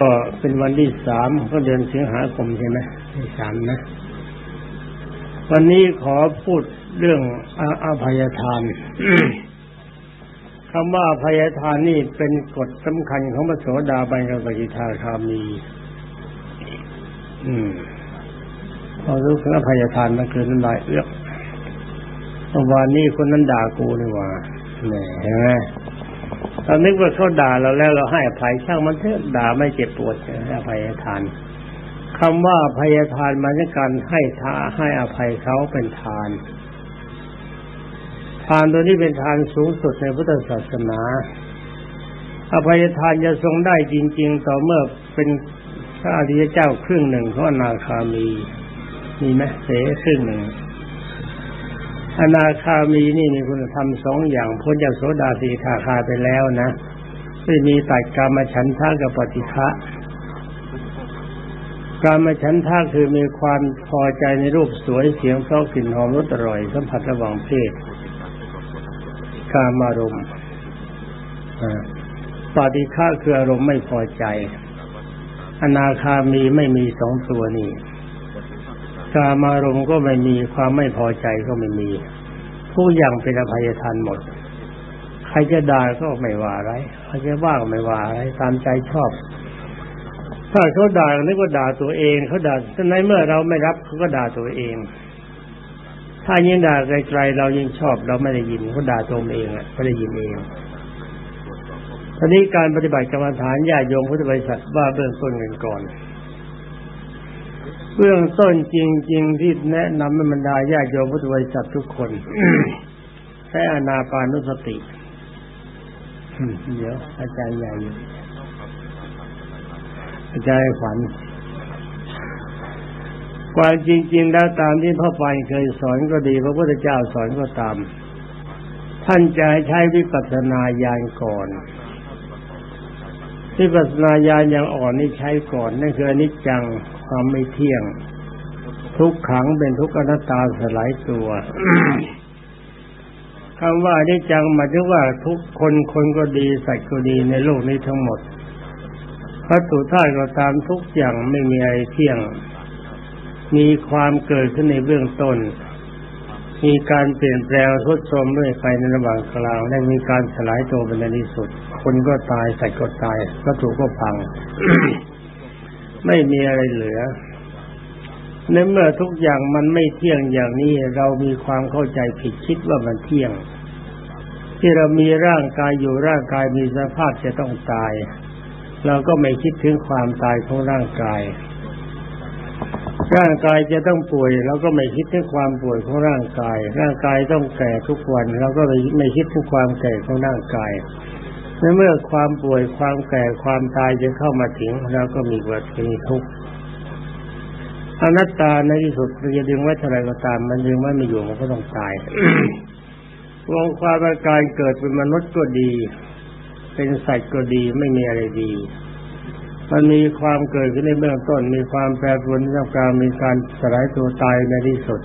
ก็เป็นวันที่สามก็เดือนสิงหาคมใช่ไหมที่สามนะ วันนี้ขอพูดเรื่องออภัยทานคำว่าอภัยทานนี่เป็นกฎสำคัญของพระโสดาบันกับปิทาคามี อืมพอรู้ถึงอภัยทานมันคือน้ำลายเอื้อกวานนี้คนนั้นด่ากูนี่ว่าแหมเห็นไหม เรานึกว่าเขาด่าเราแล้วเราให้อภัยช่างมันเถอะด่าไม่เจ็บปวดให้อภัยทานคำว่าอภัยทานมาจากการให้ทาให้อภัยเขาเป็นทาน ทานตัวนี้เป็นทานสูงสุดในพุทธศาสนา อภัยทานจะทรงได้จริง ๆ ต่อเมื่อเป็นพระอริยเจ้าครึ่งหนึ่งของอนาคามี มีไหมเสครึ่งหนึ่ง อนาคามีนี่มีคุณธรรมสองอย่างพ้นจากโสดาสีทาคาไปแล้วนะไม่มีตัดกรรมฉันทะกับปฏิฆะกรรมฉันทะคือมีความพอใจในรูปสวยเสียงเพราะกลิ่นหอมรสอร่อยสัมผัสระหว่างเพศกามารมณ์ปฏิฆะคืออารมณ์ไม่พอใจ อนาคามีไม่มีสองตัวนี้ กามารมณ์ก็ไม่มีความไม่พอใจก็ไม่มีทุกอย่างเป็นอภัยทานหมด ใครจะด่าก็ไม่ว่าอะไรใครจะว่าก็ไม่ว่าอะไรตามใจชอบ ถ้าเขาด่านึกว่าด่าตัวเองเขาด่าแต่ในเมื่อเราไม่รับเขาก็ด่าตัวเอง ถ้ายิ่งด่าไกลๆเรายิ่งชอบ เราไม่ได้ยินเขาด่าตัวเองอะไม่ได้ยินเองทีนี้การปฏิบัติกรรมฐานญาติโยมพุทธบริษัทว่าเบื้องต้นกันก่อน เบื้องต้นจริง ๆ ที่แนะนำให้บรรดาญาโยมพุทธบริษัททุกคนใช้อนาปานุสติเดี๋ยวอาจารย์ใหญ่อาจารย์ขวัญความจริง ๆ แล้วตามที่พ่อปานเคยสอนก็ดี พระพุทธเจ้าสอนก็ตาม ท่านจะใช้วิปัสสนาญาณก่อนวิปัสสนาญาณยังอ่อนนี่ใช้ก่อนนั่นคืออนิจจัง ความไม่เที่ยง ทุกขังเป็นทุกอนัตตาสลายตัวคำว่าได้จังหมายถึงว่าทุกคนคนก็ดีสัตว์ก็ดีในโลกนี้ทั้งหมดวัตถุธาตุก็ตามทุกอย่างไม่มีอะไรเที่ยง มีความเกิดขึ้นในเบื้องต้น มีการเปลี่ยนแปลงทดสอบด้วยไปในระหว่างกลางและมีการสลายตัวเป็นในที่สุด คนก็ตายสัตว์ก็ตายวัตถุก็พัง ไม่มีอะไรเหลือในเมื่อทุกอย่างมันไม่เที่ยงอย่างนี้เรามีความเข้าใจผิดคิดว่ามันเที่ยง ที่เรามีร่างกายอยู่ร่างกายมีสภาพจะต้องตาย เราก็ไม่คิดถึงความตายของร่างกาย ร่างกายจะต้องป่วยเราก็ไม่คิดถึงความป่วยของร่างกาย ร่างกายต้องแก่ทุกวันเราก็ไม่คิดถึงความแก่ของร่างกาย ในเมื่อความป่วยความแก่ความตายจะเข้ามาถึงเราก็มีวัฏมีทุกข์อนัตตาในที่สุดจะดึงไว้เท่าไรก็ตาม มันดึงไว้ไม่อยู่มันก็ต้องตายวงความาการเกิดเป็นมนุษย์ก็ดี เป็นสัตว์ก็ดีไม่มีอะไรดี มันมีความเกิดขึ้นในเบื้องต้น มีความแปรปรวนในการมีการสลายตัวตายในที่สุด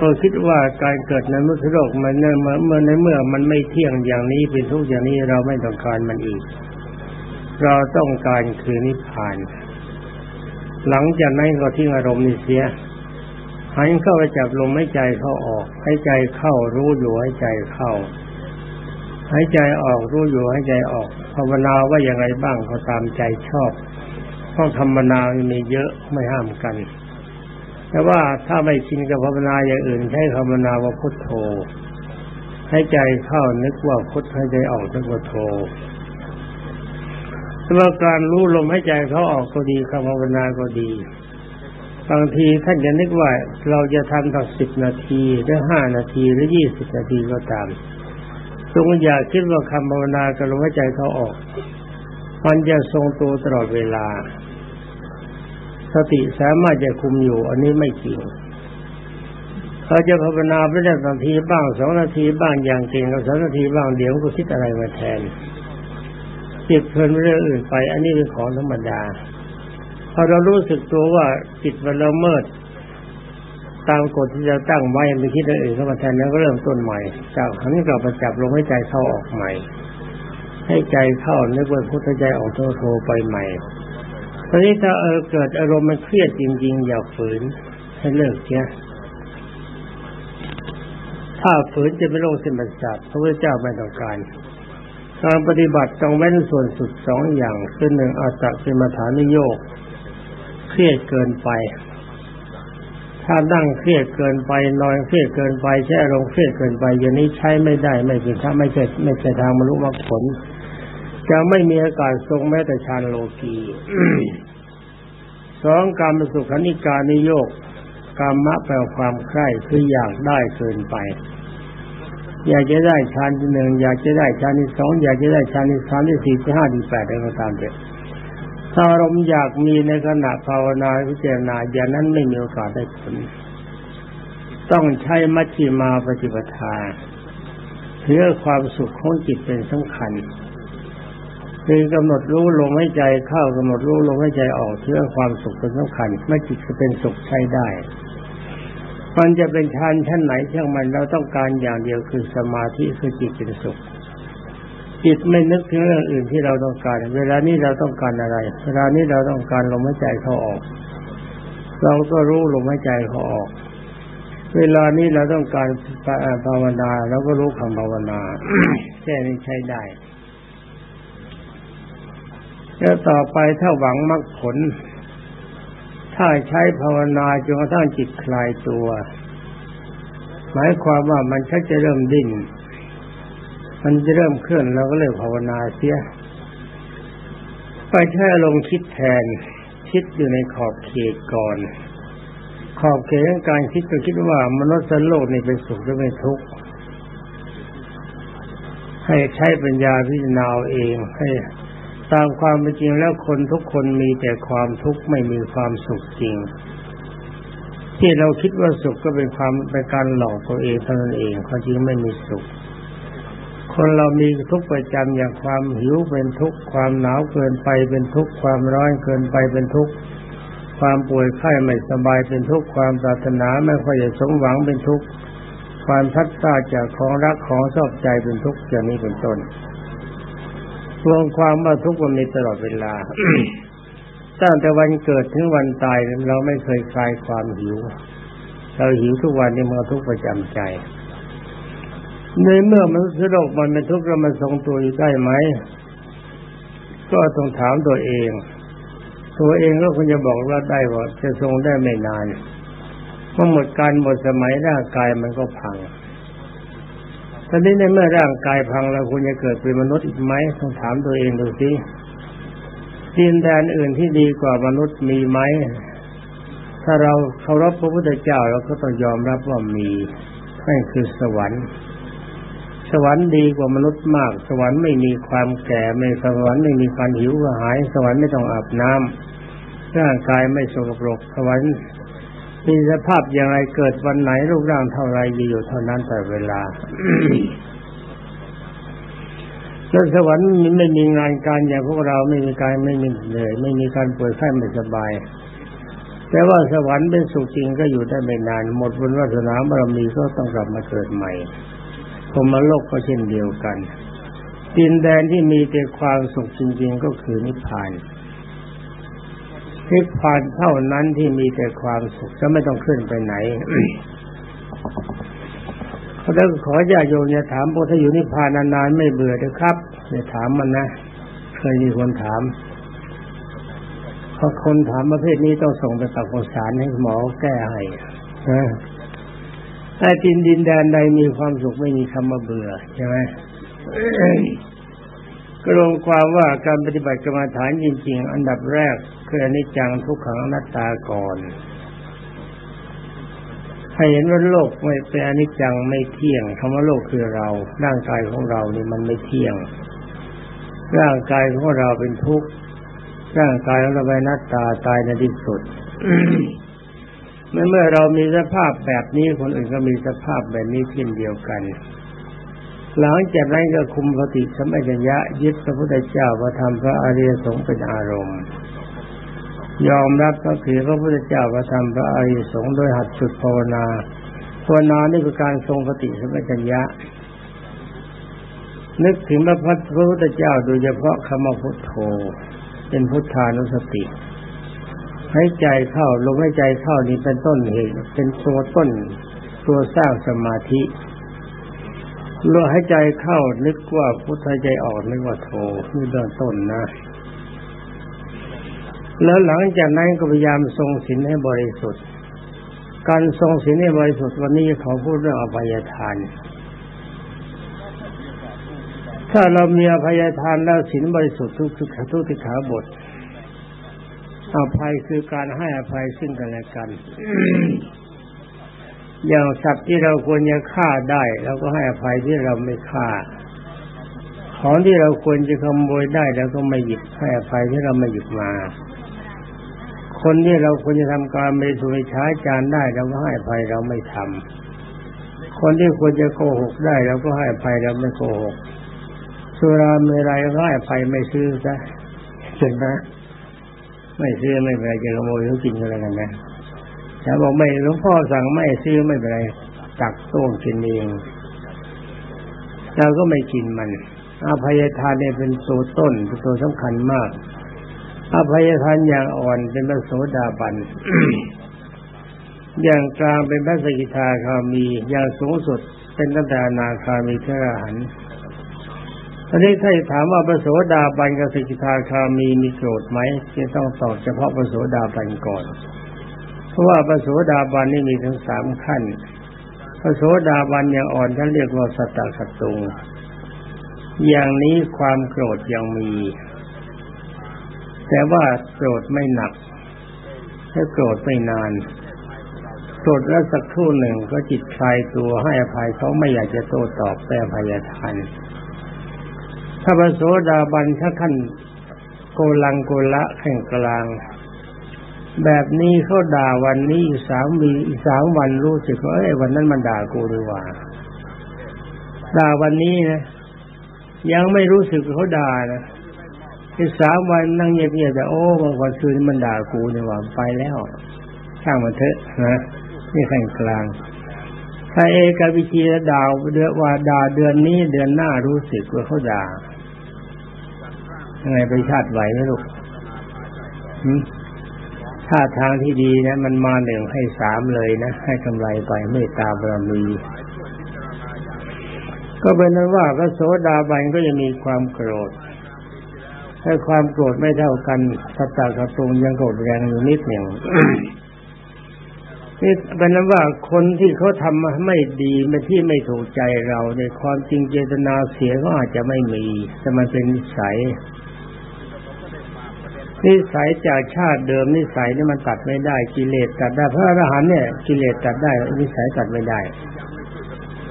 ก็คิดว่าการเกิดในมนุษย์โลกมันเมื่อในเมื่อมันไม่เที่ยงอย่างนี้เป็นทุกอย่างนี้เราไม่ต้องการมันอีก เราต้องการคือนิพพาน หลังจากนั้นก็ทิ้งอารมณ์นี้เสียหันเข้าไปจับลมให้ใจเข้าออก ให้ใจเข้ารู้อยู่ให้ใจเข้าให้ใจออกรู้อยู่ให้ใจออกภาวนาว่าอย่างไรบ้างก็ตามใจชอบเพราะธรรมนามีเยอะไม่ห้ามกัน แต่ว่าถ้าไม่ชินกับภาวนาอย่างอื่นใช้ภาวนาว่าพุทโธ ให้ใจเข้านึกว่าพุทให้ใจออกนึกว่าโธแต่ว่าการรู้ลมให้ใจเขาออกก็ดีคำภาวนาก็ดีบางทีท่านจะนึกว่าเราจะทำตั้งสิบนาทีหรือห้านาทีหรือยี่สิบนาทีก็ตามจงอย่าคิดว่าคำภาวนากับลมหายใจเขาออก มันจะทรงตัวตลอดเวลา สติสามารถจะคุมอยู่ อันนี้ไม่จริงเขาจะภาวนาไปได้นาทีบ้างสองนาทีบ้างอย่างเก่งก็สองนาทีบ้างเดี๋ยวก็คิดอะไรมาแทนจิตเพลินเรื่องอื่นไป อันนี้เป็นของธรรมดาพอเรารู้สึกตัวว่าจิตมันละเมิด ตามกฎที่จะตั้งไว้ไม่คิดอะไรอื่นเข้ามาแทนแล้วก็เริ่มต้นใหม่จากหันกลับมาจับลงให้ใจเข้าออกใหม่ใให้ใจเข้านึกว่าพุทธใจออกโทโทไปใหม่ ตอนนี้ถ้าเออเกิดอารมณ์มันเครียดจริง ๆ อย่าฝืนให้เลิกเสียถ้าฝืนจะเป็นโรคเส้นประสาทพระพุทธเจ้าไม่ต้องการ การปฏิบัติต้องเว้นส่วนสุดสองอย่างคือหนึ่งอาตสิมาฐานิโยกเครียดเกินไป ถ้านั่งเครียดเกินไปนอนเครียดเกินไปใช้อารมณ์เครียดเกินไป อย่างนี้ใช้ไม่ได้ไม่เป็นถ้าไม่ใช่ไม่ใช่ทางมรรลุมรรคผล จะไม่มีอากาศทรงแม้แต่ฌานโลกีสองการมสุขนิการนิโยกกรรมะแปลความใคร่คืออยากได้เกินไป อยากจะได้ฌานที่หนึ่งอยากจะได้ฌานที่สองอยากจะได้ฌานที่สามที่สี่ที่ห้าที่แปดอะไรก็ตามเถอะถ้าอารมณ์อยากมีในขณะภาวนาพิจารณาอย่างนั้นไม่มีโอกาสได้ผลต้องใช้มัชฌิมาปฏิปทาเพื่อความสุขของจิตเป็นสำคัญ คือกำหนดรู้ลมให้ใจเข้ากำหนดรู้ลมให้ใจออกเพื่อความสุขเป็นสำคัญเมื่อจิตจะเป็นสุขใช้ได้มันจะเป็นฌานชั้นไหนช่างมันเราต้องการอย่างเดียวคือสมาธิคือจิตเป็นสุข จิตไม่นึกถึงเรื่องอื่นที่เราต้องการ เวลานี้เราต้องการอะไร เวลานี้เราต้องการลมหายใจเข้าออก เราก็รู้ลมหายใจเข้าออก เวลานี้เราต้องการภาวนาเราก็รู้คำภาวนาแค่นี้ใช้ได้ แล้วต่อไปถ้าหวังมรรคผล ถ้าใช้ภาวนาจนกระทั่งจิตคลายตัว หมายความว่ามันชักจะเริ่มดิ้นมันจะเริ่มเคลื่อนเราก็เลยภาวนาเสีย ไปแค่ลงคิดแทน คิดอยู่ในขอบเขตก่อน ขอบเขตของการคิดก็คิดว่ามนุษย์โลกนี่เป็นสุขหรือเป็นทุกข์ให้ใช้ปัญญาพิจารณาเองให้ ตามความเป็นจริงแล้วคนทุกคนมีแต่ความทุกข์ไม่มีความสุขจริง ที่เราคิดว่าสุขก็เป็นความเป็นการหลอกตัวเองเท่านั้นเองความจริงไม่มีสุข คนเรามีทุกข์ประจำอย่างความหิวเป็นทุกข์ความหนาวเกินไปเป็นทุกข์ความร้อนเกินไปเป็นทุกข์ความป่วยไข้ไม่สบายเป็นทุกข์ความปรารถนาไม่ค่อยจะสมหวังเป็นทุกข์ความพัดพลาดจากของรักของชอบใจเป็นทุกข์อย่างนี้เป็นต้น รวมความว่าทุกวันมีตลอดเวลาตั้งแต่วันเกิดถึงวันตายเราไม่เคยคลายความหิว เราหิวทุกวันนี่มันทุกประจำใจ ในเมื่อมนุษย์โลกมันเป็นทุกข์แล้วมันทรงตัวอยู่ได้ไหม ก็ต้องถามตัวเอง ตัวเองก็คงจะบอกว่าได้ว่าจะทรงได้ไม่นานเมื่อหมดการหมดสมัยร่างกายมันก็พัง ตอนนี้ในเมื่อร่างกายพังแล้วคุณจะเกิดเป็นมนุษย์อีกไหมต้องถามตัวเองดูสิดินแดนอื่นที่ดีกว่ามนุษย์มีไหม ถ้าเราเคารพพระพุทธเจ้าเราก็ต้องยอมรับว่ามีนั่นคือสวรรค์ สวรรค์ดีกว่ามนุษย์มาก สวรรค์ไม่มีความแก่ไม่สวรรค์ไม่มีการหิวกระหาย สวรรค์ไม่ต้องอาบน้ำร่างกายไม่สกปรกสวรรค์ มีสภาพอย่างไรเกิดวันไหนรูปร่างเท่าไรอยู่เท่านั้นแต่เวลาแล้วสวรรค์ไม่มีงานการอย่างพวกเราไม่มีการไม่มีเหนื่อยไม่มีการป่วยไข้ไม่สบาย แต่ว่าสวรรค์เป็นสุขจริงก็อยู่ได้ไม่นาน หมดบุญวาสนาบารมีก็ต้องกลับมาเกิดใหม่พรหมโลกก็เช่นเดียวกันดินแดนที่มีแต่ความสุขจริง ๆ ก็คือนิพพาน นิพพานเท่านั้นที่มีแต่ความสุขจะไม่ต้องขึ้นไปไหนเขาจะขอญาโยมเนี่ยถามพวกถ้าอยู่นิพพานนานๆไม่เบื่อเถอะครับเนี่ยถามมันนะเคยมีคนถามพอคนถามประเภทนี้ต้องส่งไปตักสารให้หมอแก้ให้นะไอ้ดินดินแดนใดมีความสุขไม่มีคำว่าเบื่อใช่ไหมก็รวมความว่าการปฏิบัติกรรมฐานจริง ๆ อันดับแรก คืออนิจจังทุกขังอนัตตาก่อนให้เห็นว่าโลกไม่เป็นอนิจจังไม่เที่ยงคำว่าโลกคือเรา ร่างกายของเรานี่มันไม่เที่ยง ร่างกายของเราเป็นทุกข์ร่างกายของเราเป็นนัตตาตายในที่สุดเมื่อเรามีสภาพแบบนี้คนอื่นก็มีสภาพแบบนี้เช่นเดียวกัน หลังจากนั้นก็คุมปฏิสัมปชัญญะยึดพระพุทธเจ้าพระธรรมพระอริยสงฆ์เป็นอารมณ์ ยอมรับก็คือพระพุทธเจ้าพระธรรมพระอริยสงฆ์โดยหัดสุดภาวนาภาวนานี่คือการทรงปฏิสัมปชัญญะ นึกถึงพระพุทธเจ้าโดยเฉพาะคำว่าพุทโธ เป็นพุทธานุสติให้ใจเข้าลมให้ใจเข้านี้เป็นต้นเหตุเป็นตัวต้นตัวสร้างสมาธิลมให้ใจเข้านึกว่าพุทธใจออกนึกว่าโธนี่เบื้องต้นนะ แล้วหลังจากนั้นก็พยายามทรงศีลให้บริสุทธิ์ การทรงศีลให้บริสุทธิ์วันนี้ขอพูดเรื่องอภัยทาน ถ้าเรามีอภัยทานแล้วศีลบริสุทธิ์ทุกทุกทุกทิขาบทอภัยคือการให้อภัยซึ่งกันและกัน อย่างสัตว์ที่เราควรจะฆ่าได้เราก็ให้อภัยที่เราไม่ฆ่า ของที่เราควรจะขโมยได้เราก็ไม่หยิบให้อภัยที่เราไม่หยิบมา คนที่เราควรจะทำการไม่สุริช้าจานได้เราก็ให้ภัยเราไม่ทำคนที่ควรจะโกหกได้เราก็ให้ภัยเราไม่โกหกสุราเมรัยก็ให้ภัยไม่ซื้อซะเห็นไหมไม่ซื้อไม่เป็นไรจะขโมยเขากินอะไรกันนะแต่บอกไม่หลวงพ่อสั่งไม่ซื้อไม่เป็นไรตักต้มกินเองเราก็ไม่กินมันอภัยทานเนี่ยเป็นตัวต้นเป็นตัวสำคัญมาก อภัยทานอย่างอ่อนเป็นพระโสดาบัน อย่างกลางเป็นพระสกิทาคามี อย่างสูงสุดเป็นตั้งแต่นาคามีเทระหันทีนี้ถ้าถามว่าพระโสดาบันกับสกิทาคามีมีโกรธไหมจะต้องตอบเฉพาะพระโสดาบันก่อน เพราะว่าพระโสดาบันนี่มีถึงสามขั้นพระโสดาบันอย่างอ่อนท่านเรียกว่าสัตตสตุง อย่างนี้ความโกรธยังมี แต่ว่าโกรธไม่หนักถ้าโกรธไม่นานโกรธแล้วสักครู่หนึ่งก็จิตคลายตัวให้อภัยเขาไม่อยากจะโต้ตอบแต่อภัยทานถ้าพระโสดาบันถ้าขั้นโกลังโกละแข่งกลาง แบบนี้เขาด่าวันนี้อีกสามวีอีกสามวันรู้สึกว่าไอ้วันนั้นมันด่ากูดีกว่า ด่าวันนี้นะยังไม่รู้สึกเขาด่านะ อีกสามวันนั่งเงียบๆแต่โอ้บางวันคืนมันด่ากูดีกว่าไปแล้ว ช่างมันเถอะนะนี่แข่งกลาง ถ้าเอกวิชีดาวเดือนว่าด่าเดือนนี้เดือนหน้ารู้สึกว่าเขาด่ายังไงไปชาติไหวไหมลูกถ้าทางที่ดีนะ มันมาหนึ่งให้สามเลยนะ ให้กำไรไปไม่ตาบารมีก็เป็นนั้นว่าพระโสดาบันก็จะมีความโกรธ ถ้าความโกรธไม่เท่ากันสัตตากระตุงยังโกรธแรงอยู่นิดหนึ่งนี่เป็นนั้นว่าคนที่เขาทำมาไม่ดีไม่ที่ไม่ถูกใจเราในความจริงเจตนาเสียก็อาจจะไม่มี แต่มันเป็นนิสัยนิสัยจากชาติเดิมนิสัยนี่มันตัดไม่ได้กิเลสตัดได้พระอรหันต์เนี่ยกิเลสตัดได้นิสัยตัดไม่ได้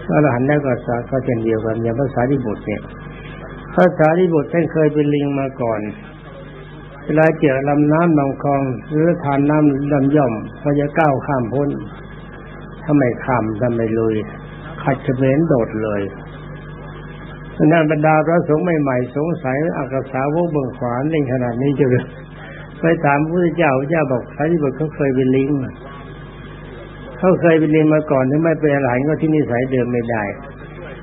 พระอรหันต์ได้ก็ก็เช่นเดียวกันอย่างภาษาที่บุตรเนี่ย ภาษาที่บุตรท่านเคยเป็นลิงมาก่อน เวลาเจอลำน้ำลำคลอง หรือทานน้ำลำย่อมเขาจะก้าวข้ามพ้นถ้าไม่ข้ามถ้าไม่ลุยขัดเฉลนโดดเลยนั่นบรรดาพระสงฆ์ใหม่ๆสงสัยอักษาวกเบื้องขวานในขนาดนี้จะเลยไปถามพระเจ้าพระเจ้าบอกสารีบุตรเขาเคยเป็นลิงเขาเคยเป็นลิงมาก่อนถึงไม่เป็นอะไรก็ที่นิสัยเดิมไม่ได้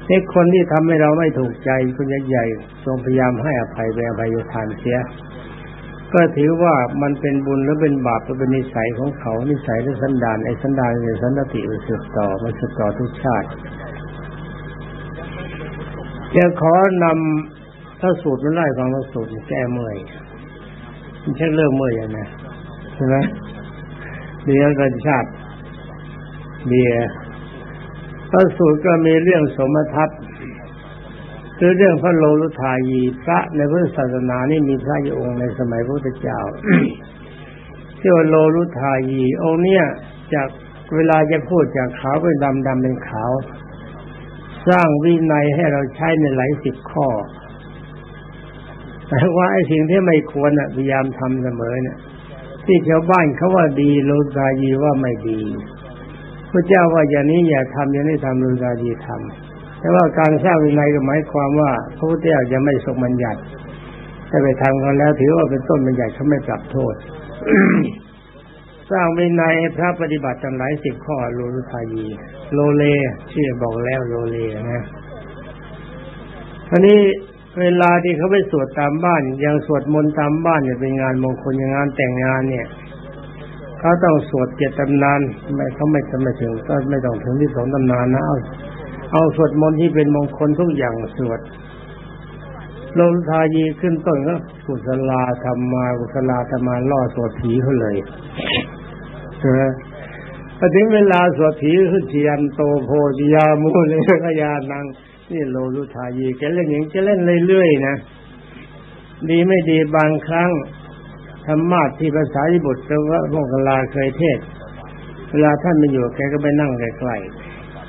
เด็กคนที่ทำให้เราไม่ถูกใจคนใหญ่ๆทรงพยายามให้อภัยไปอภัยทานเสีย ก็ถือว่ามันเป็นบุญหรือเป็นบาปหรือเป็นนิสัยของเขา นิสัยหรือสันดานไอ้สันดานเนี่ยสันติมันสืบต่อมันสืบต่อทุกชาติจะขอนำถ้าสูตรมันไล่ฟังว่าสูตรแก้เมื่อยมันช่เริ่มเมื่อยยังไงใช่ไหมเดี๋ยวกันชาติเดีย พระสูตรก็มีเรื่องสมทัศน์คือเรื่องพระโลลุทายีพระในพุทธศาสนานี่มีพระยองค์ในสมัยพระพุทธเจ้าที่ว่าโลลุทายี องค์เนี้ยจากเวลาจะพูดจากขาวเป็นดำดำเป็นขาว สร้างวินัยให้เราใช้ในหลายสิบข้อแต่ว่าไอ้สิ่งที่ไม่ควรอะพยายามทำเสมอเนี่ยที่ชาวบ้านเขาว่าดีโลกายีว่าไม่ดี ระเจ้าว่าอย่างนี้อย่าทำอย่างนี้ทำโลกายีทำแต่ว่าการสร้างวินัยก็หมายความว่าพระพุทธเจ้าจะไม่ทรงบัญญัติถ้าไปทำกันแล้วถือว่าเป็นต้นบัญญัติเขาไม่ปรับโทษ สร้างวินัยพระปฏิบัติตั้งหลายสิบข้อโลลุทายี โลเลชื่อบอกแล้วโลเลนะทีนี้เวลาที่เขาไปสวดตามบ้านอย่างสวดมนต์ตามบ้านเนี่ยเป็นงานมงคลอย่างงานแต่งงานเนี่ย เขาต้องสวดเจ็ดตำนานไม่เขาไม่จะไม่ถึงก็ไม่ต้องถึงที่สองตำนานนะเอาเอาสวดมนต์ที่เป็นมงคลทุกอย่างสวดลงทายีขึ้นต้นก็กุศลาธรรมากุศลาธรรมาล่อสวดผีเขาเลยใช่ไหมพอถึงเวลาสวดผีขึ้นเทียนโตโพธิยามุเลยขยานังนี่โลรุทายีแกเล่นอย่างจะเล่นเรื่อยๆนะดีไม่ดีบางครั้ง ธรรมาที่ภาษาญี่ปุ่นแต่ว่าโมกลาเคยเทศ เวลาท่านไม่อยู่แกก็ไปนั่งใกล้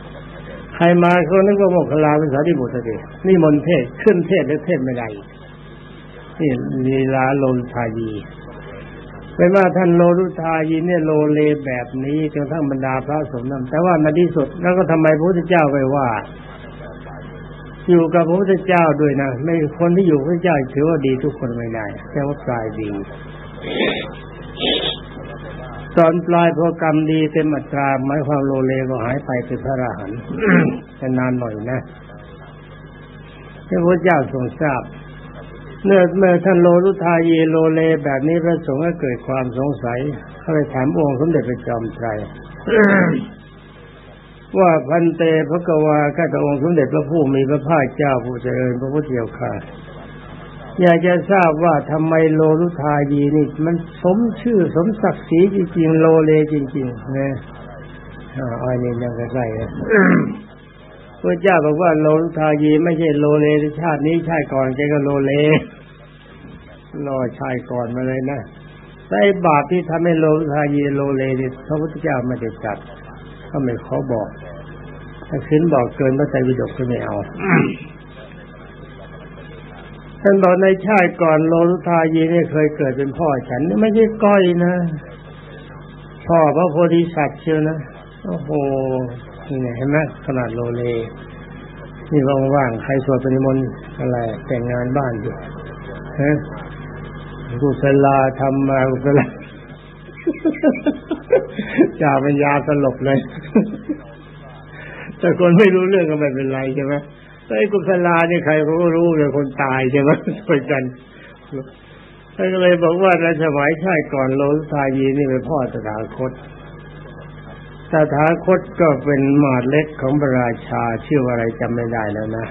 ๆใครมาเขานึกว่าโมกลาภาษาญี่ปุ่นสินี่มนเทศขึ้นเทศแล้วเทศไม่ได้นี่ลีลาโลรุทายีเป็นว่าท่านโลรุทายีเนี่ยโลเลแบบนี้จนทั้งบรรดาพระสงฆ์นั้นแต่ว่าในที่สุดแล้วก็ทำไมพระพุทธเจ้าไปว่า อยู่กับพระพุทธเจ้าด้วยนะ ไม่คนที่อยู่พระเจ้าถือว่าดีทุกคนไม่ได้แต่ว่าปลายดี ตอนปลายพอกรรมดีเต็มอัตราหมายความโลเลก็หายไปเป็นพระอรหันต์แต่นานหน่อยนะพระพุทธเจ้าทรงทราบเมื่อเมื่อท่านโลรุทายีโลเลแบบนี้พระสงฆ์ก็เกิดความสงสัยเขาไปถามองค์สมเด็จพระจอมไตรว่าพันเตพระกวาข้าแต่องค์สมเด็จพระผู้มีพระภาคเจ้าผู้เจริญพระพุทธเจ้าค่ะ อยากจะทราบว่าทำไมโลรุทายีนี่ มันสมชื่อสมศักดิ์ศรีจริงๆโลเลจริงๆนะอ้อยนี่ยังใกล้ๆพระเจ้าบอกว่าโลรุทายีไม่ใช่โลเลชาตินี้ชาติก่อนแกก็โลเลรอชายก่อนมาเลยนะแต่บาปที่ทำให้โลรุทายีโลเลนี่พระพุทธเจ้าไม่ได้จัดก็ไม่ขอบอก ถ้าขึ้นบอกเกินพระไตรปิฎกก็ไม่เอา ท่านบอกในชาติก่อนโลลุทายีเนี่ยเคยเกิดเป็นพ่อฉันนี่ไม่ใช่ก้อยนะ พ่อพระโพธิสัตว์เชียวนะ โอ้โหนี่เห็นไหมขนาดโลเลนี่ว่างๆใครสวดปริมนอะไรแต่งงานบ้านอยู่ฮะกุศลาทำมากุศลาจ่าปัญญาสลบเลย แต่คนไม่รู้เรื่องก็ไม่เป็นไรใช่ไหม ไอ้กุศลานี่ใครเขาก็รู้เลยคนตายใช่ไหมช่วยกันท่านก็เลยบอกว่าในสมัยชาติก่อนโลทายีนี่เป็นพ่อตถาคตตถาคตก็เป็นหมาดเล็กของพระราชาชื่ออะไรจำไม่ได้แล้วนะ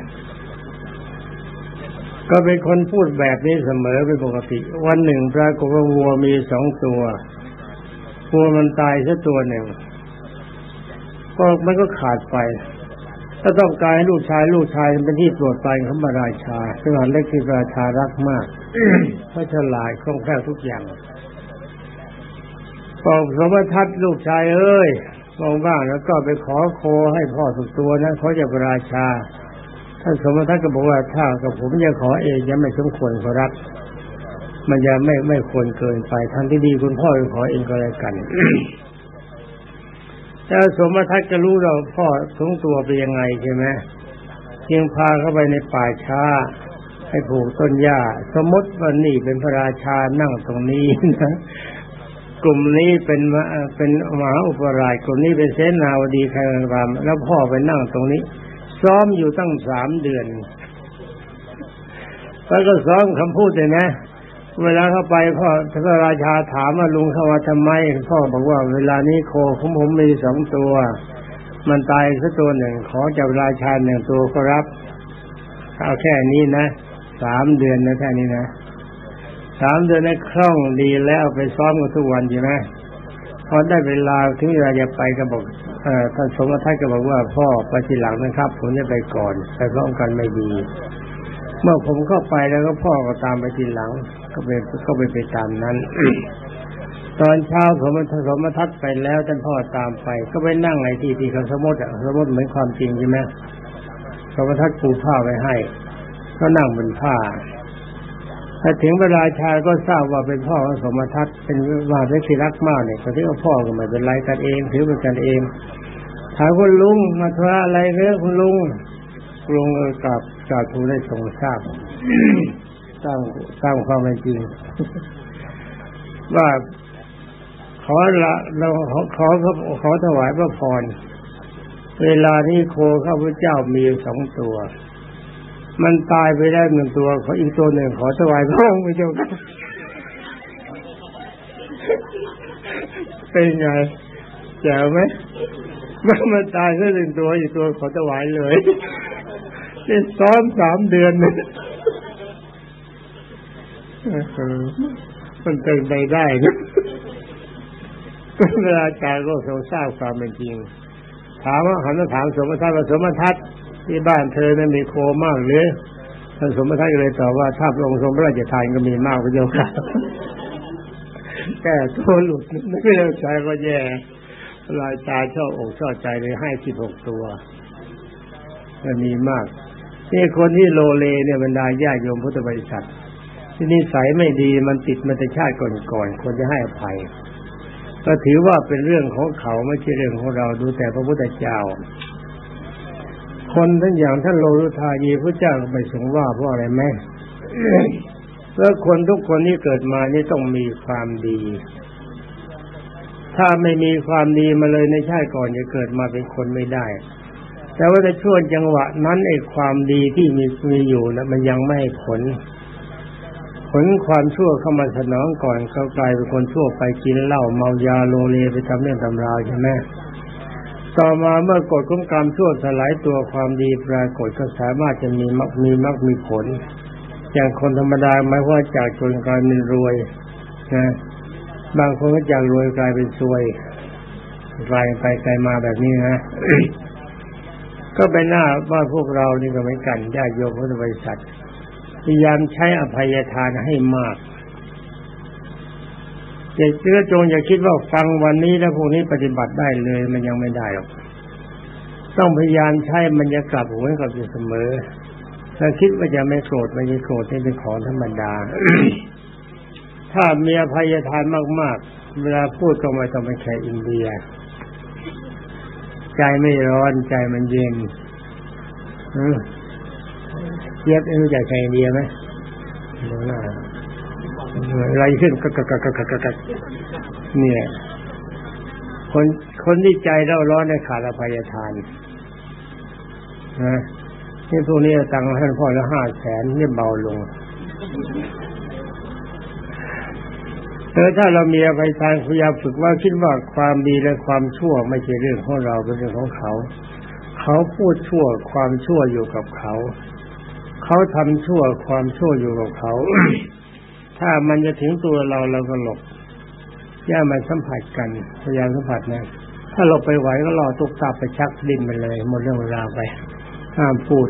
ก็เป็นคนพูดแบบนี้เสมอเป็นปกติ วันหนึ่งปรากฏว่าวัวมีสองตัววัวมันตายสักตัวหนึ่งก็มันก็ขาดไป ถ้าต้องการให้ลูกชายลูกชายเป็นที่โปรดปรานของพระราชาสงานเล็กที่พระราชารักมากเพราะฉลาดคล่องแคล่วทุกอย่างบอกสมทัศลูกชายเอ้ยมองบ้างแล้วก็ไปขอโคให้พ่อสุดตัวนะเขาจะพระราชาท่านสมทัศก็บอกว่าถ้ากับผมจะขอเองยังไม่สมควรขอรับมันจะไม่ไม่ควรเกินไปทางที่ดีคุณพ่อขอเองก็แล้วกัน ถ้าสมทัศก็รู้เราพ่อทงตัวไปยังไงใช่ไหมจึงพาเข้าไปในป่าช้าให้ผูกต้นหญ้า สมมติว่านี่เป็นพระราชานั่งตรงนี้นะกลุ่มนี้เป็นเป็นมหาอุปราชกลุ่มนี้เป็นเสนาวดีใครรามแล้วพ่อไปนั่งตรงนี้ ซ้อมอยู่ตั้งสามเดือนแล้วก็ซ้อมคำพูดเลยนะ เวลาเข้าไปพ่อพระราชาถามว่าลุงเข้ามาทำไมพ่อบอกว่าเวลานี้โคของผมมีสองตัว มันตายสักตัวหนึ่ง ขอจากราชาหนึ่งตัวก็รับเอาแค่นี้นะสามเดือนนะแค่นี้นะสามเดือนนี้คล่องดีแล้วไปซ้อมกันทุกวันใช่ไหมพอได้เวลาถึงเวลาจะไปก็บอกท่านสมทัยก็บอกว่าพ่อไปทีหลังนะครับ ผมจะไปก่อนไปพร้อมกันไม่ดี เมื่อผมเข้าไปแล้วก็พ่อก็ตามไปทีหลัง ก็เป็นก็ไปไปตามนั้นตอนเช้าผมมันสมทัศไปแล้วท่านพ่อตามไป ก็ไปนั่งในที่ที่เขาสมมติอะสมมติเหมือนความจริงใช่ไหมสมทัศปูผ้าไว้ให้ ก็นั่งบนผ้าถ้าถึงเวลาชายก็ทราบว่าเป็นพ่อของสมทัศเป็นว่าเป็นที่รักมากเนี่ยเขาที่ว่าพ่อก็ไม่เป็นไรกันเองถือเป็นกันเองถามคุณลุงมาทำอะไรเรื่องคุณลุงลุงกับจากทูได้ทรงทราบ สร้างสร้างความเป็นจริง ว่าขอละเราขอขอขอถวายพระพร เวลานี้โคข้าพเจ้ามีสองตัว มันตายไปได้หนึ่งตัว ขออีกตัวหนึ่งขอถวายพระองค์พระเจ้าเป็นไงแจ๋วไหมเมื่อมันตายก็หนึ่งตัวอีกตัวขอถวายเลยนี่ซ้อมสามเดือนเนี่ย มันเป็นไปได้นะเวลาอาจารย์ก็ทรงทราบความเป็นจริง ถามว่าหันมาถามสมทัศน์ว่าสมทัศน์ที่บ้านเธอนั้นมีโคมากหรือท่านสมทัศน์ก็เลยตอบว่าถ้าพระองค์ทรงพระราชทานก็มีมากพระเจ้าค่ะแก่ตัวหลุดไม่ได้ใช้ก็แย่รายตาชอบอกชอบใจเลยให้สิบหกตัวจะมีมากนี่คนที่โลเลเนี่ยบรรดาญาโยมพุทธบริษัท ที่นิสัยไม่ดีมันติดมาแต่ชาติก่อนๆควรจะให้อภัย ก็ถือว่าเป็นเรื่องของเขาไม่ใช่เรื่องของเราดูแต่พระพุทธเจ้า คนทั้งอย่างท่านโลรุทายีพระเจ้าไม่ทรงว่าเพราะอะไรไหมแล้วคนทุกคนที่เกิดมานี่ต้องมีความดี ถ้าไม่มีความดีมาเลยในชาติก่อนจะเกิดมาเป็นคนไม่ได้ แต่ว่าในช่วงจังหวะนั้นไอ้ความดีที่มีมีอยู่นะมันยังไม่ให้ผล ลความชั่วเข้ามาสนองก่อนเขากลายเป็นคนชั่วไปกินเหล้าเมายาโลเลไปทำเรื่องตำราวใช่ไหมต่อมาเมื่อกฎของกรรมชั่วสลายตัวความดีปรากฏก็สามารถจะมีมักมีมักมีผล อย่างคนธรรมดาหมายว่าจากจนกลายเป็นรวยนะบางคนก็จากรวยกลายเป็นซวยกลายไปกลายมาแบบนี้นะก็เป็นหน้าว่าพวกเรานี่ก็เหมือนกันญาติโยมพุทธบริษัท พยายามใช้อภัยทานให้มากอย่าเชื่อจงอย่าคิดว่าฟังวันนี้แล้วพวกนี้ปฏิบัติได้เลย มันยังไม่ได้หรอกต้องพยายามใช้มันจะกลับหัวกลับอยู่เสมอถ้าคิดว่าจะไม่โกรธไม่จะโกรธนี่เป็นของธรรมดา ถ้ามีอภัยทานมาก ๆ เวลาพูดก็ไม่ต้องไปแข่อินเดีย ใจไม่ร้อนใจมันเย็น เย็บรู้จักแข่อินเดียไหมดูหน้าอะไรขึ้นกักกักกักกักกักเนี่ย คนคนที่ใจเราร้อนในขาดอภัยทานนะที่พวกนี้ตังค์ท่านพ่อละห้าแสนนี่เบาลงเออถ้าเรามีอภัยทานพยายามฝึกว่าคิดว่าความดีและความชั่วไม่ใช่เรื่องของเราเป็นเรื่องของเขา เขาพูดชั่วความชั่วอยู่กับเขา เขาทำชั่วความชั่วอยู่กับเขา ถ้ามันจะถึงตัวเราเราก็หลบย่ามาสัมผัสกันพยายามสัมผัสนะถ้าเราไปไหวก็รอตุกตาไปชักดินไปเลยหมดเรื่องเวลาไปห้ามพูด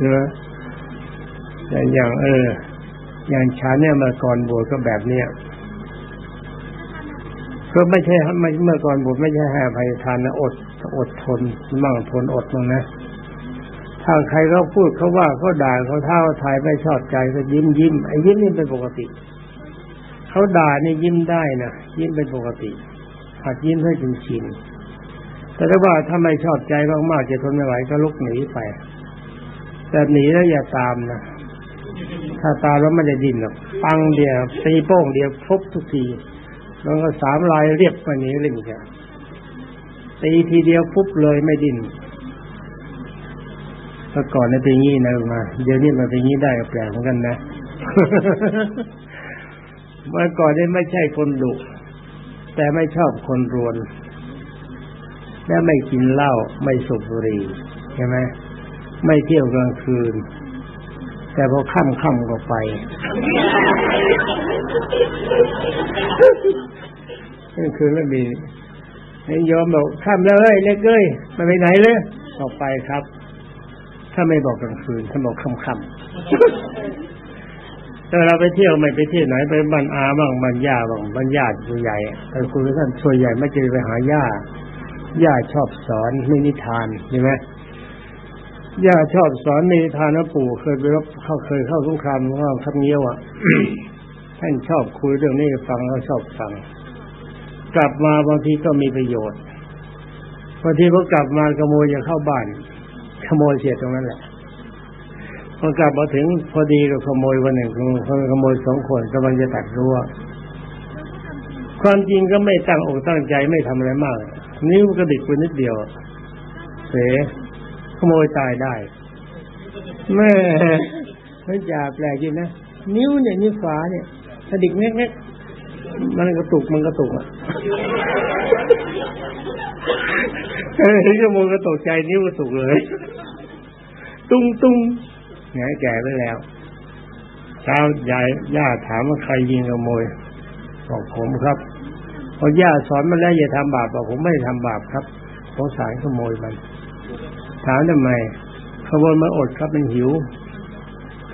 เนอะแต่อย่างเออ อย่างฉันเนี่ยเมื่อก่อนบวชก็แบบเนี้ยก็ไม่ใช่ไม่เมื่อก่อนบวชไม่ใช่ให้อภัยทานนะอดอดทนมั่งทนอดมั่งนะ ถ้าใครเขาพูดเขาว่าเขาด่าเขาเท่าทายไม่ชอบใจก็ยิ้มยิ้มไอ้ยิ้มนี่เป็นปกติเขาด่านี่ยิ้มได้นะยิ้มเป็นปกติหัดยิ้มให้จนชินแต่ถ้าว่าถ้าไม่ชอบใจมากๆจะทนไม่ไหวก็ลุกหนีไป แต่หนีแล้วอย่าตามนะถ้าตามแล้วมันจะดิ้นหรอกปังเดียวตีโป้งเดียวพบทุกทีแล้วก็สามลายเรียบไปนี้เลยจ้ะตีทีเดียวปุ๊บเลยไม่ดิ้น เมื่อก่อนเนี่ยเป็นงี้นะมา เดี๋ยวนี้มันเป็นงี้ได้ก็แปลกเหมือนกันนะเมื่อก่อนเนี่ยไม่ใช่คนดุแต่ไม่ชอบคนรวน และไม่กินเหล้าไม่สูบบุหรี่ใช่ไหมไม่เที่ยวกลางคืน แต่พอค่ำค่ำก็ไปนี่คือเรื่องดีนี่ยอมบอกค่ำแล้วเอ้ยเล็กเอ้ยไปไปไหนเลยออกไปครับ ถ้าไม่บอกกลางคืนถ้าบอกค่ำค่ำถ้าเราไปเที่ยวไม่ไปเที่ยวไหนไปบ้านอาบ้างบ้านย่าบ้างบ้านญาติผู้ใหญ่แต่คุณท่านช่วยใหญ่ไม่เจอไปหาย่าย่าชอบสอนไม่นิทานใช่ไหมย่าชอบสอนในนิทานนะปู่เคยไปรบเข้าเคยเข้าสงครามว่าทับเงี้ยวอะท่านชอบคุยเรื่องนี้ฟังแล้วชอบฟัง กลับมาบางทีก็มีประโยชน์บางทีพอกลับมาขโมยจะเข้าบ้าน ขโมยเสียตรงนั้นแหละพอกลับมาถึงพอดีก็ขโมยวันหนึ่งคขโมยสองคนกำลังจะตัดรั้วความจริงก็ไม่ตั้งอกตั้งใจไม่ทำอะไรมาก นิ้วกระดิกไปนิดเดียว เสขโมยตายได้แม่ไม่จ่าแปลกจริงนะนิ้วเนี่ยนิ้วฝาเนี่ยถ้าดิกเงี้ยๆมันกระตุกมันกระตุกอะ เออเห็นกระโมงกระตกใจนิ้วกระตุกเลย ตุ้งตุ้งไงแก่ไปแล้วเช้ายายย่าถามว่าใครยิงขโมยบอกผมครับพอย่าสอนมาแล้วอย่าทำบาปบอกผมไม่ทำบาปครับสงสารขโมยมัน ถามทำไมขโมยมันอดครับมันหิว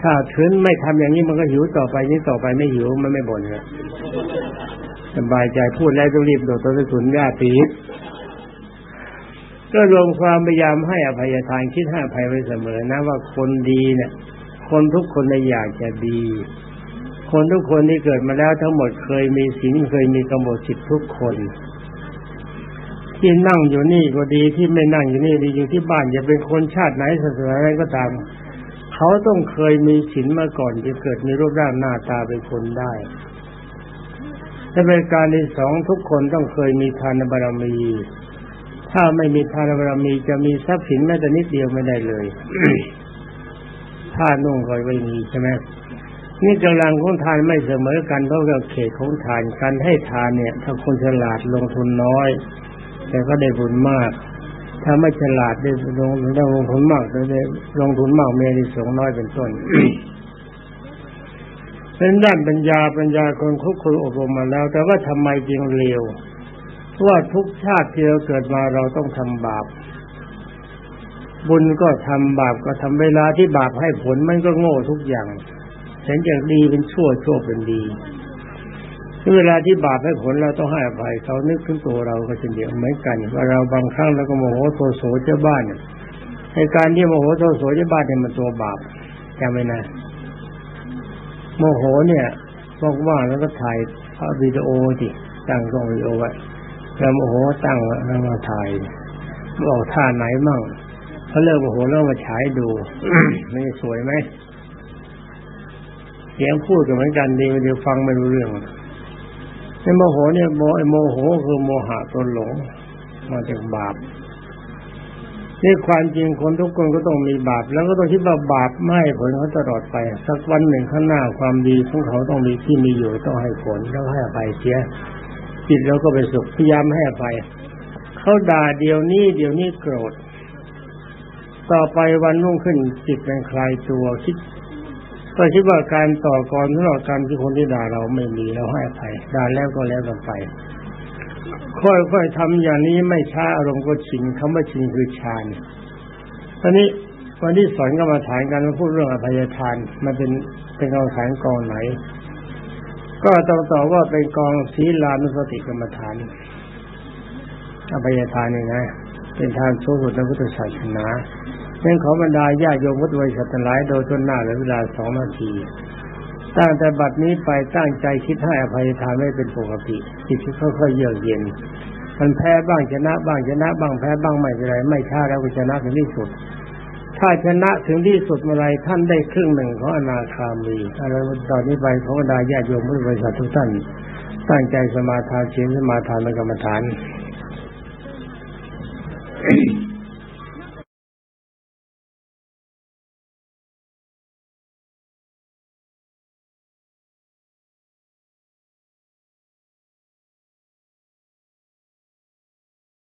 ถ้าถึงไม่ทำอย่างนี้มันก็หิวต่อไปนี้ต่อไปไม่หิวมันไม่บ่นเลยสบายใจพูดแล้วต้องรีบโดดตัวสุนญาตี ก็รวมความพยายามให้อภัยทานคิดให้อภัยไว้เสมอนะว่าคนดีเนี่ย คนทุกคนในอยากจะดี คนทุกคนที่เกิดมาแล้วทั้งหมดเคยมีศีลเคยมีกำหนดจิตทุกคนที่นั่งอยู่นี่ก็ดีที่ไม่นั่งอยู่นี่ดีอยู่ที่บ้านจะเป็นคนชาติไหนศาสนาไหนก็ตาม เขาต้องเคยมีศีลมาก่อนจะเกิดมีรูปร่างหน้าตาเป็นคนได้และเป็นการที่สองทุกคนต้องเคยมีทานบารมี ถ้าไม่มีทานบารมีจะมีทรัพย์สินแม้แต่นิดเดียวไม่ได้เลยผ้านุ่งก็ไม่มีใช่ไหมนี่กำลังของทานไม่เสมอกันเพราะว่าเขตของทานการให้ทานเนี่ย ถ้าคนฉลาดลงทุนน้อย แต่ก็ได้บุญมาก ถ้าไม่ฉลาดได้ลงได้ลงทุนมากได้ลงทุนมากเมียที่สงน้อยเป็นต้นเป็นด้านปัญญาปัญญาคนคุกคนอบรมมาแล้ว แต่ว่าทำไมจึงเลวเพราะ ว่าทุกชาติที่เราเกิดมาเราต้องทำบาป บุญก็ทำบาปก็ทำเวลาที่บาปให้ผลมันก็โง่ทุกอย่างเห็นจากดีเป็นชั่วชั่วเป็นดีเวลาที่บาปให้ผลเราต้องให้อภัยเขานึกถึงตัวเราก็เช่นเดียวเหมือนกันว่าเราบางครั้งเราก็โมโหโทโสเจ้าบ้านในการที่โมโหโทโสเจ้าบ้านเนี่ยมันตัวบาปจำไว้นะโมโหเนี่ยว่างๆแล้วก็ถ่ายวิดีโอดิตั้งกล้องวิดีโอไว้ แล้วโมโหตั้งวมาถ่ายบอกท่าไหนมั่งเขาเลิกโมโหแล้วมาฉายดูไม่สวยไหมเสียงพูดกันเหมือนกันดีเดี๋ยวฟังไม่รู้เรื่องไอ้โมโหเนี่ยโมไอ้โมโหคือโมหะตัวหลง มาจากบาปนี่ความจริงคนทุกคนก็ต้องมีบาป แล้วก็ต้องคิดว่าบาปไม่ให้ผลเขาตลอดไป สักวันหนึ่งข้างหน้าความดีของเขาต้องมีที่มีอยู่ต้องให้ผลแล้วให้อภัยเสีย จิตเราก็ไปสุขพยายามให้อภัยเขาด่าเดี๋ยวนี้เดี๋ยวนี้โกรธ ต่อไปวันรุ่งขึ้นจิตเป็นคลายตัวคิดก็คิดว่าการต่อกรสำหรับการที่คนที่ด่าเราไม่มีเราให้อภัยด่าแล้วก็แล้วกันไปค่อยๆทำอย่างนี้ไม่ช้าอารมณ์ก็ชินคำว่าชินคือฌานตอนนี้วันที่สอนก็มาถามกันมาพูดเรื่องอภัยทาน มันเป็นเป็นกองฐานกองไหน ก็ต้องตอบว่าเป็นกองศีลานุสติกรรมฐานอภัยทานนี่นะ เป็นทานสูงสุดในพุทธศาสนาเป็นของบรรดาญาโยมพุทธบริษัททั้งหลายโดยต้นหน้าเหลือเวลาสองนาทีตั้งแต่บัดนี้ไปตั้งใจคิดให้อภัยทานไม่เป็นปกติจิตค่อยๆเยือกเย็น มันแพ้บ้างชนะบ้างชนะบ้างแพ้บ้างไม่เป็นไรไม่ช้าแล้วก็ชนะถึงที่สุด ถ้าชนะถึงที่สุดเมื่อไรท่านได้ครึ่งหนึ่งของอนาคามีอะไรตอนนี้ไปของดาญาโยมผู้บริษัททุกท่านตั้งใจสมาทานเชียงสมาทานและกรรมฐาน